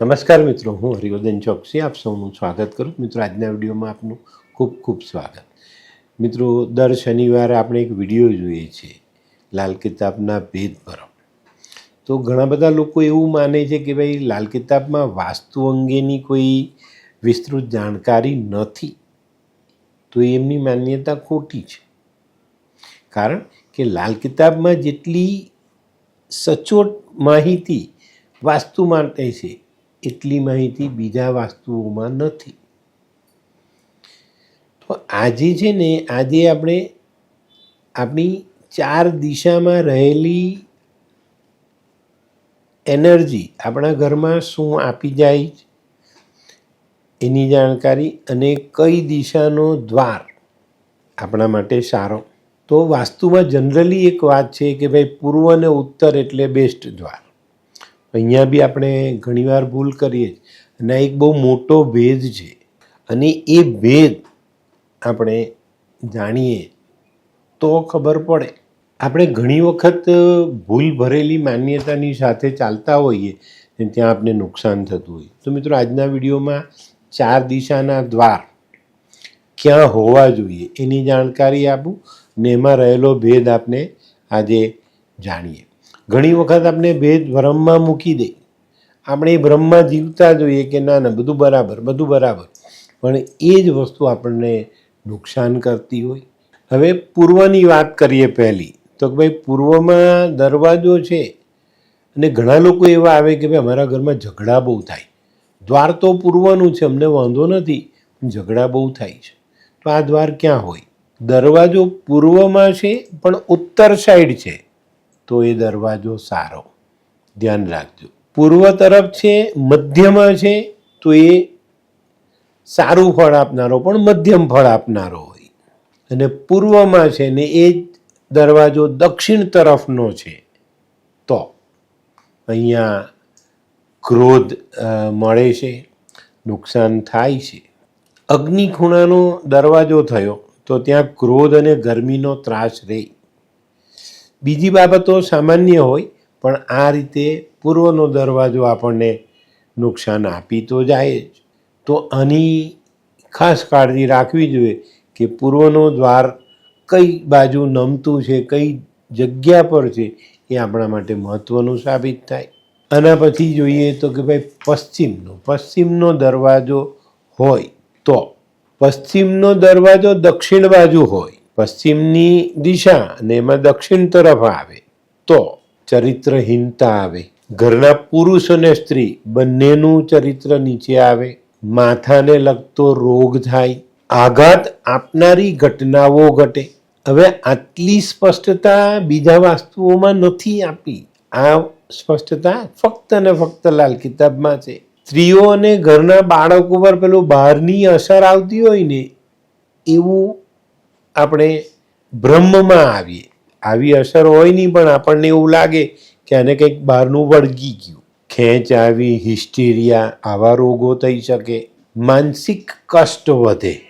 નમસ્કાર મિત્રો, હું હરિવર્ધન ચોકસી, આપ સૌનું સ્વાગત કરું. મિત્રો, આજના વિડીયોમાં આપનું ખૂબ ખૂબ સ્વાગત. મિત્રો, દર શનિવારે આપણે એક વીડિયો જોઈએ છીએ લાલ કિતાબના ભેદ ભરમ તો ઘણા બધા લોકો એવું માને છે કે ભાઈ, લાલ કિતાબમાં વાસ્તુ અંગેની કોઈ વિસ્તૃત જાણકારી નથી. તો એમની માન્યતા ખોટી છે. કારણ કે લાલ કિતાબમાં જેટલી સચોટ માહિતી વાસ્તુ માટે છે એટલી માહિતી બીજા વાસ્તુઓમાં નથી. તો આજે છે ને, આજે આપણે આપણી ચાર દિશામાં રહેલી એનર્જી આપણા ઘરમાં શું આપી જાય એની જાણકારી અને કઈ દિશાનો દ્વાર આપણા માટે સારો. તો વાસ્તુમાં જનરલી એક વાત છે કે ભાઈ પૂર્વ અને ઉત્તર એટલે બેસ્ટ દ્વાર. અહીંયા બી આપણે ઘણીવાર ભૂલ કરીએ. અને એક બહુ મોટો ભેદ છે. અને એ ભેદ આપણે જાણીએ તો ખબર પડે. આપણે ઘણી વખત ભૂલ ભરેલી માન્યતાની સાથે ચાલતા હોઈએ ત્યાં આપણે નુકસાન થતું હોય. તો મિત્રો, આજના વિડીયોમાં ચાર દિશાના દ્વાર ક્યાં હોવા જોઈએ એની જાણકારી આપું ને એમાં રહેલો ભેદ આપણે આજે જાણીએ. ઘણી વખત આપણે ભેદ ભ્રમમાં મૂકી દે. આપણે એ ભ્રમમાં જીવતા જોઈએ કે ના ના, બધું બરાબર બધું બરાબર. પણ એ જ વસ્તુ આપણને નુકસાન કરતી હોય. હવે પૂર્વની વાત કરીએ પહેલી, તો કે ભાઈ પૂર્વમાં દરવાજો છે અને ઘણા લોકો એવા આવે કે ભાઈ અમારા ઘરમાં ઝઘડા બહુ થાય. દ્વાર તો પૂર્વનું છે, અમને વાંધો નથી, પણ ઝઘડા બહુ થાય છે. તો આ દ્વાર ક્યાં હોય? દરવાજો પૂર્વમાં છે, પણ ઉત્તર સાઈડ છે. તો એ દરવાજો સારો. ધ્યાન રાખજો. પૂર્વ તરફ છે, મધ્યમાં છે, તો એ સારું ફળ આપનારો પણ મધ્યમ ફળ આપનારો હોય. અને પૂર્વમાં છે ને એ જ દરવાજો દક્ષિણ તરફનો છે. તો અહીંયા ક્રોધ મળે છે, નુકસાન થાય છે. અગ્નિ ખૂણાનો દરવાજો થયો, તો ત્યાં ક્રોધ અને ગરમીનો ત્રાસ રહે. બીજી બાબતો સામાન્ય હોય, પણ આ રીતે પૂર્વનો દરવાજો આપણને નુકસાન આપી તો જાય જ. તો આની ખાસ કાળજી રાખવી જોઈએ કે પૂર્વનો દ્વાર કઈ બાજુ નમતું છે, કઈ જગ્યા પર છે, એ આપણા માટે મહત્ત્વનું સાબિત થાય. આના પછી જોઈએ તો કે ભાઈ પશ્ચિમનો પશ્ચિમનો દરવાજો હોય તો, પશ્ચિમનો દરવાજો દક્ષિણ બાજુ હોય પશ્ચિમની દિશા અને એમાં દક્ષિણ તરફ આવે, તો ચરિત્રહીનતા આવે. ઘરના પુરુષ અને સ્ત્રી બંનેનું ચરિત્ર નીચે આવે. માથાને લગતો રોગ થાય. આઘાત આપનારી ઘટનાઓ ઘટે. હવે આટલી સ્પષ્ટતા બીજા વાસ્તુઓમાં નથી આપી. આ સ્પષ્ટતા ફક્ત અને ફક્ત લાલ કિતાબમાં છે. સ્ત્રીઓ અને ઘરના બાળકો પર પેલું બહારની અસર આવતી હોય ને, એવું આપણે બ્રહ્મમાં આવીએ. આવી અસર હોય નહીં, પણ આપણને એવું લાગે કે આને કંઈક બહારનું વળગી ગયું. ખેંચ આવી હિસ્ટેરિયા આવા રોગો થઈ શકે. માનસિક કષ્ટ વધે.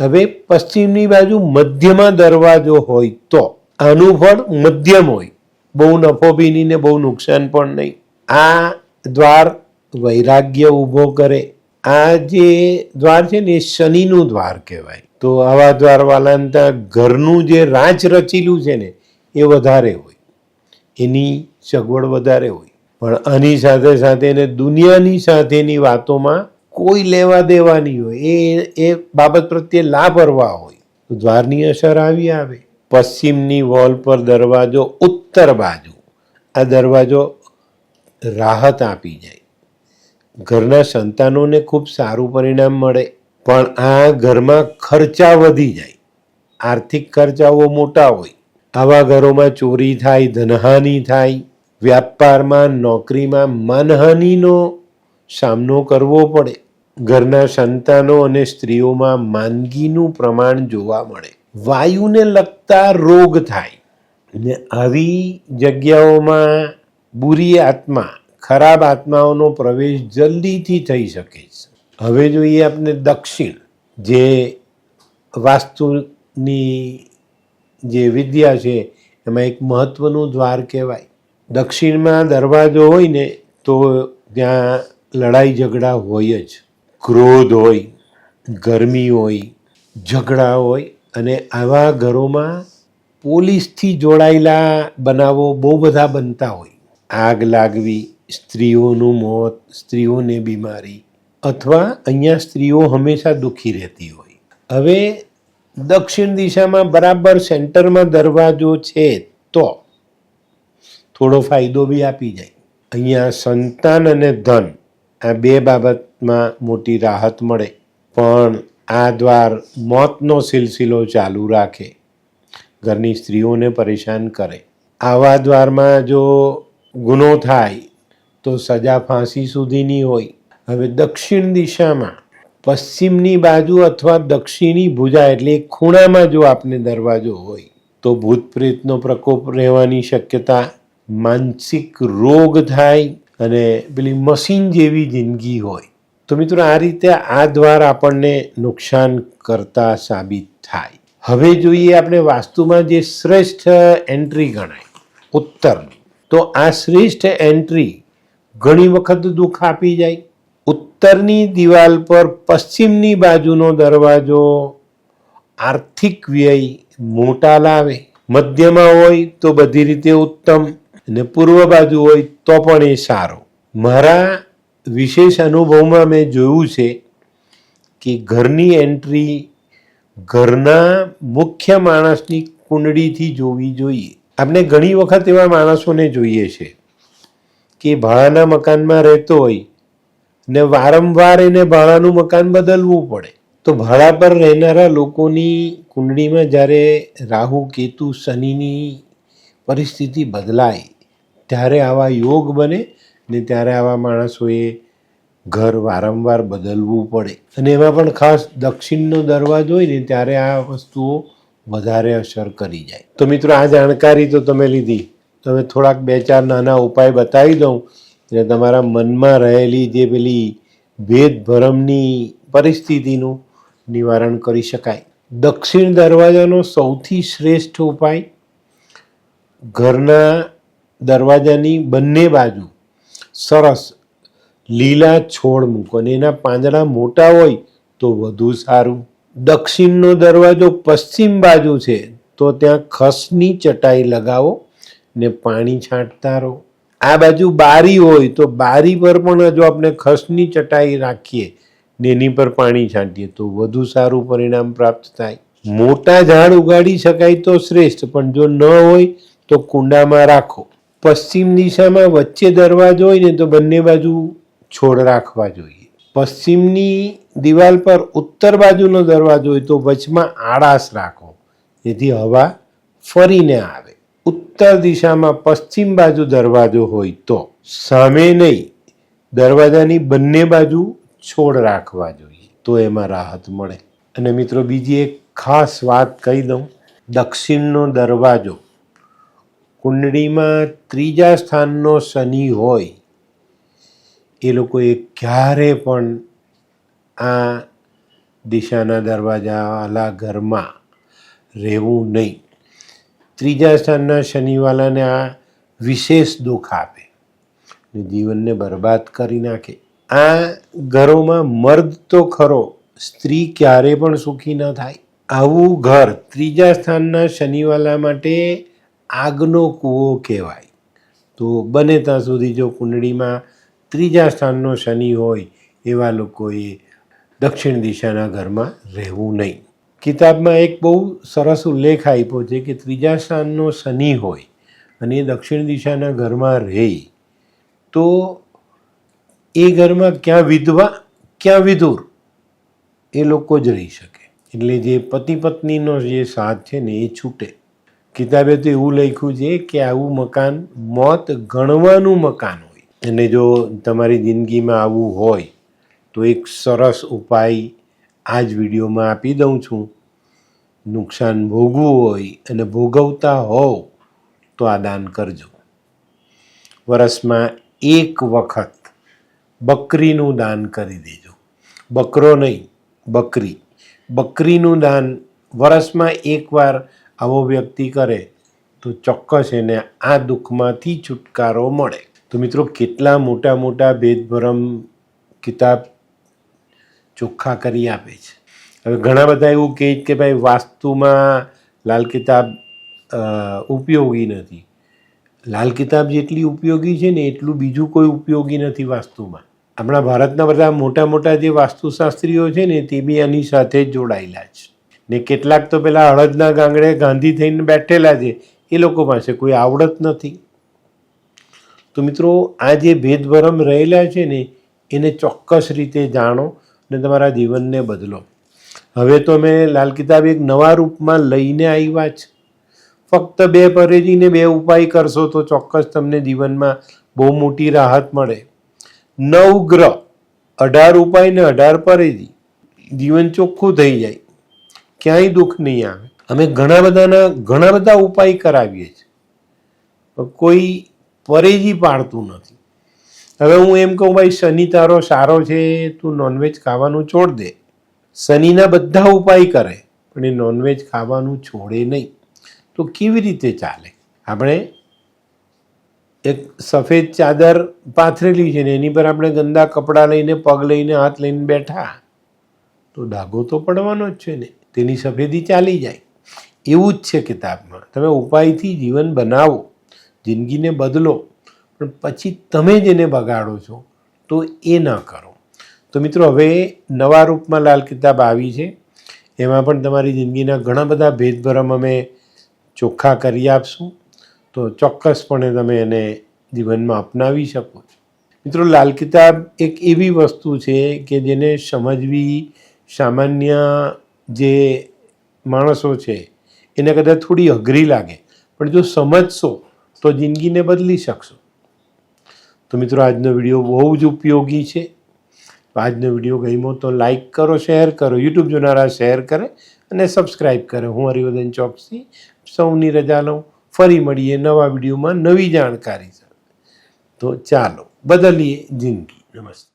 હવે પશ્ચિમની બાજુ મધ્યમાં દરવાજો હોય તો, આનું ફળ મધ્યમ હોય. બહુ નફો બી નહીં ને બહુ નુકસાન પણ નહીં. આ દ્વાર વૈરાગ્ય ઊભો કરે. આ જે દ્વાર છે ને એ શનિનું દ્વાર કહેવાય. તો આવા દ્વારવાલાને ઘરનું જે રાચ રચેલું છે ને, એ વધારે હોય. એની સગવડ વધારે હોય. પણ આની સાથે સાથે એને દુનિયાની સાથેની વાતોમાં કોઈ લેવા દેવાની હોય. એ એ બાબત પ્રત્યે લાપરવા હોય. દ્વારની અસર આવી આવે. પશ્ચિમની વોલ પર દરવાજો ઉત્તર બાજુ. આ દરવાજો રાહત આપી જાય. ઘરના સંતાનોને ખૂબ સારું પરિણામ મળે, પણ આ ઘરમાં ખર્ચા વધી જાય. આર્થિક ખર્ચાઓ મોટા હોય. આવા ઘરોમાં ચોરી થાય, ધનહાનિ થાય. વ્યાપારમાં, નોકરીમાં માનહાનિનો સામનો કરવો પડે. ઘરના સંતાનો અને સ્ત્રીઓમાં માંદગીનું પ્રમાણ જોવા મળે. વાયુને લગતા રોગ થાય. ને આવી જગ્યાઓમાં બુરી આત્મા ખરાબ આત્માઓનો પ્રવેશ જલ્દીથી થઈ શકે છે. હવે જોઈએ આપણે દક્ષિણ, જે વાસ્તુની જે વિદ્યા છે, એમાં એક મહત્વનું દ્વાર કહેવાય. દક્ષિણમાં દરવાજો હોય ને, તો ત્યાં લડાઈ ઝઘડા હોય જ. ક્રોધ હોય, ગરમી હોય, ઝઘડા હોય, અને આવા ઘરોમાં પોલીસથી જોડાયેલા બનાવો બહુ બધા બનતા હોય. આગ લાગવી સ્ત્રીઓનું મોત, સ્ત્રીઓને બીમારી અથવા અહીંયા સ્ત્રીઓ હંમેશા દુઃખી રહેતી હોય. હવે દક્ષિણ દિશામાં બરાબર સેન્ટરમાં દરવાજો છે તો થોડો ફાયદો બી આપી જાય. અહીંયા સંતાન અને ધન, આ બે બાબતમાં મોટી રાહત મળે. પણ આ દ્વાર મોતનો સિલસિલો ચાલુ રાખે. ઘરની સ્ત્રીઓને પરેશાન કરે. આવા દ્વારમાં જો ગુનો થાય તો સજા ફાંસી સુધીની હોય. હવે દક્ષિણ દિશામાં, પશ્ચિમની બાજુ અથવા દક્ષિણી ભુજા એટલે ખૂણામાં જો આપને દરવાજો હોય, તો ભૂત પ્રેતનો પ્રકોપ રહેવાની શક્યતા, માનસિક રોગ થાય અને પેલી મશીન જેવી જિંદગી હોય. તો મિત્રો આ રીતે આ દ્વાર આપણને નુકસાન કરતા સાબિત થાય. હવે જોઈએ આપણે વાસ્તુમાં જે શ્રેષ્ઠ એન્ટ્રી ગણાય ઉત્તરની તો આ શ્રેષ્ઠ એન્ટ્રી ઘણી વખત દુઃખ આપી જાય. ઉત્તરની દિવાલ પર પશ્ચિમની બાજુનો દરવાજો આર્થિક વ્યય મોટા લાવે. મધ્યમાં હોય તો બધી રીતે ઉત્તમ અને પૂર્વ બાજુ હોય તો પણ એ સારો. મારા વિશેષ અનુભવમાં મેં જોયું છે કે ઘરની એન્ટ્રી ઘરના મુખ્ય માણસની કુંડળીથી જોવી જોઈએ. આપણે ઘણી વખત એવા માણસોને જોઈએ છે. કે ભાડાના મકાનમાં રહેતો હોય ને વારંવાર એને ભાડાનું મકાન બદલવું પડે. તો ભાડા પર રહેનારા લોકોની કુંડળીમાં જ્યારે રાહુ, કેતુ, શનિની પરિસ્થિતિ બદલાય, ત્યારે આવા યોગ બને ને ત્યારે આવા માણસોએ ઘર વારંવાર બદલવું પડે. અને એમાં પણ ખાસ દક્ષિણનો દરવાજો હોય ને ત્યારે આ વસ્તુઓ વધારે અસર કરી જાય. તો મિત્રો, આ જાણકારી તો તમે લીધી. તમે થોડાક બે ચાર નાના ઉપાય બતાવી દઉં એટલે તમારા મનમાં રહેલી જે પેલી ભેદભરમની પરિસ્થિતિનું નિવારણ કરી શકાય. દક્ષિણ દરવાજાનો સૌથી શ્રેષ્ઠ ઉપાય, ઘરના દરવાજાની બંને બાજુ સરસ લીલા છોડ મૂકો અને એના પાંદડા મોટા હોય તો વધુ સારું. દક્ષિણનો દરવાજો પશ્ચિમ બાજુ છે તો ત્યાં ખસની ચટાઈ લગાવો. ને પાણી છાંટતા રહો. આ બાજુ બારી હોય તો બારી પર પણ જો આપણે ખસની ચટાઈ રાખીએ ને એની પર પાણી છાંટીએ તો વધુ સારું પરિણામ પ્રાપ્ત થાય. મોટા ઝાડ ઉગાડી શકાય તો શ્રેષ્ઠ, પણ જો ન હોય તો કુંડામાં રાખો. પશ્ચિમ દિશામાં વચ્ચે દરવાજો હોય ને તો બંને બાજુ છોડ રાખવા જોઈએ. પશ્ચિમની દિવાલ પર ઉત્તર બાજુનો દરવાજો હોય તો વચમાં આડાશ રાખો. જેથી હવા ફરીને આવે. ઉત્તર દિશામાં પશ્ચિમ બાજુ દરવાજો હોય તો સામે નહીં, દરવાજાની બંને બાજુ છોડ રાખવા જોઈએ, તો એમાં રાહત મળે. અને મિત્રો, બીજી એક ખાસ વાત કહી દઉં, દક્ષિણનો દરવાજો કુંડળીમાં ત્રીજા સ્થાનનો શનિ હોય, એ લોકોએ ક્યારે પણ આ દિશાના દરવાજાવાળા ઘરમાં રહેવું નહીં. ત્રીજા સ્થાનના શનિવાલાને આ વિશેષ દુઃખ આપે. ને જીવનને બરબાદ કરી નાખે. આ ઘરોમાં મર્દ તો ખરો, સ્ત્રી ક્યારે પણ સુખી ન થાય. આવું ઘર ત્રીજા સ્થાનના શનિવાલા માટે આગનો કૂવો કહેવાય. તો બને ત્યાં સુધી જો કુંડળીમાં ત્રીજા સ્થાનનો શનિ હોય, એવા લોકોએ દક્ષિણ દિશાના ઘરમાં રહેવું નહીં. કિતાબમાં એક બહુ સરસ ઉલ્લેખ આપ્યો છે કે ત્રીજા સ્થાનનો શનિ હોય અને એ દક્ષિણ દિશાના ઘરમાં રહે તો એ ઘરમાં ક્યાં વિધવા, ક્યાં વિધુર? એ લોકો જ રહી શકે. એટલે જે પતિ પત્નીનો જે સાથ છે ને એ છૂટે. કિતાબે તો એવું લખ્યું છે કે આવું મકાન મોત ગણવાનું મકાન હોય. અને જો તમારી જિંદગીમાં આવું હોય, તો એક સરસ ઉપાય આ જ વિડીયોમાં આપી દઉં છું. નુકસાન ભોગવું હોય અને ભોગવતા હોવ તો આ દાન કરજો. વર્ષમાં એક વખત બકરીનું દાન કરી દેજો. બકરો નહીં, બકરી. બકરીનું દાન વર્ષમાં એકવાર આવો વ્યક્તિ કરે તો ચોક્કસ એને આ દુઃખમાંથી છુટકારો મળે. તો મિત્રો, કેટલા મોટા મોટા ભેદભરમ, કિતાબ ચોખ્ખા કરી આપે છે. હવે ઘણા બધા એવું કહે કે ભાઈ વાસ્તુમાં લાલ કિતાબ ઉપયોગી નથી. લાલ કિતાબ જેટલી ઉપયોગી છે ને એટલું બીજું કોઈ ઉપયોગી નથી વાસ્તુમાં. આપણા ભારતના બધા મોટા મોટા જે વાસ્તુશાસ્ત્રીઓ છે ને તે બી આની સાથે જ જોડાયેલા છે. ને કેટલાક તો પેલા હળદના ગાંગડે ગાંધી થઈને બેઠેલા છે, એ લોકો પાસે કોઈ આવડત નથી. તો મિત્રો આ જે ભેદભરમ રહેલા છે ને, એને ચોક્કસ રીતે જાણો. અને તમારા જીવનને બદલો. હવે તો અમે લાલ કિતાબ એક નવા રૂપમાં લઈને આવ્યા છે. ફક્ત બે પરેજીને બે ઉપાય કરશો તો ચોક્કસ તમને જીવનમાં બહુ મોટી રાહત મળે. નવ ગ્રહ અઢાર ઉપાય ને અઢાર પરેજી. જીવન ચોખ્ખું થઈ જાય. ક્યાંય દુઃખ નહીં આવે. અમે ઘણા બધાના, ઘણા બધા ઉપાય કરાવીએ છીએ. કોઈ પરેજી પાડતું નથી. હવે હું એમ કહું, ભાઈ, શનિ તારો સારો છે, તું નોનવેજ ખાવાનું છોડ દે. શનિના બધા ઉપાય કરે, પણ એ નોનવેજ ખાવાનું છોડે નહીં. તો કેવી રીતે ચાલે? આપણે એક સફેદ ચાદર પાથરેલી છે ને, એની પર આપણે ગંદા કપડાં લઈને, પગ લઈને, હાથ લઈને બેઠા, તો ડાઘો તો પડવાનો જ છે ને, તેની સફેદી ચાલી જાય. એવું જ છે કિતાબમાં તમે ઉપાયથી જીવન બનાવો, જિંદગીને બદલો. પણ પછી તમે જેને બગાડો છો, તો એ ન કરો. તો મિત્રો, હવે નવા રૂપમાં લાલ કિતાબ આવી છે. એમાં પણ તમારી જિંદગીના ઘણા બધા ભેદભરમ અમે ચોખ્ખા કરી આપશું. તો ચોક્કસપણે તમે એને જીવનમાં અપનાવી શકો છો. મિત્રો, લાલ કિતાબ એક એવી વસ્તુ છે કે જેને સમજવી સામાન્ય જે માણસો છે, એને કદાચ થોડી અઘરી લાગે. પણ જો સમજશો, તો જિંદગીને બદલી શકશો. તો મિત્રો, આજનો વીડિયો બહુ જ ઉપયોગી છે. આજનો વીડિયો ગમ્યો તો લાઈક કરો, શેર કરો, યુટ્યુબ જોનારા શેર કરે અને સબસ્ક્રાઈબ કરે. હું હરિવર્ધન ચોકસી સૌની રજા લઉં. ફરી મળીએ નવા વિડીયોમાં નવી જાણકારી તો ચાલો, બદલીએ જિંદગી. નમસ્તે.